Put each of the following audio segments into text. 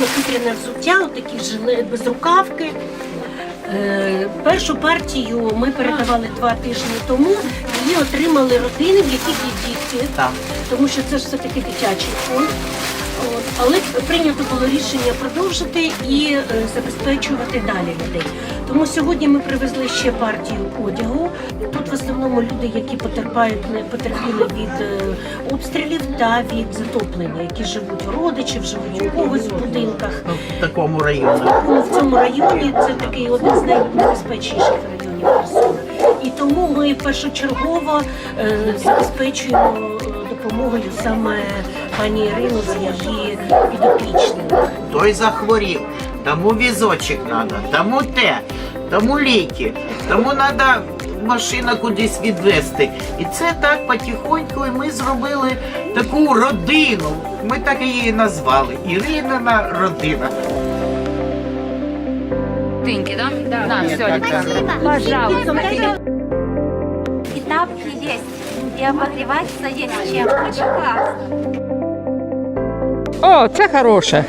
набіпряне взуття, такі жили безрукавки. Е, Першу партію ми передавали два тижні тому. Її отримали родини, в яких є діти, тому що це ж все таки дитячий фонд. Але прийнято було рішення продовжити і е, забезпечувати далі людей. Тому сьогодні ми привезли ще партію одягу. Тут в основному люди, які потерпають потерпіли від е, обстрілів та від затоплення, які живуть у родичів, живуть у когось в будинках. Ну, в такому районі. В цьому районі це такий один з найнебезпечніших районів Херсона. І тому ми першочергово е, забезпечуємо допомогою саме пані Ірину з її підопічними. Той захворів, тому візочок треба, тому те, тому ліки, тому треба машина кудись відвезти. І це так потихоньку і ми зробили таку родину. Ми так її назвали. Іринина родина. Тыньки, да? Да. Все, Александра. Пожалуйста. И обогреваться есть чем. Очень классно. О, це хороше.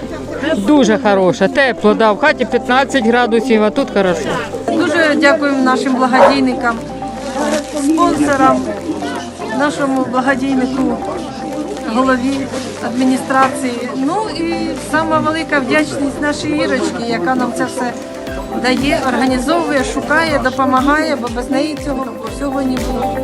Дуже хороше. Тепло, да. В хаті 15 градусів, а тут хорошо. Дуже дякуємо нашим благодійникам, спонсорам, нашому благодійнику, голові адміністрації. Ну і сама велика вдячність нашій Ірочці, яка нам це все дає, організовує, шукає, допомагає, бо без неї цього всього не було.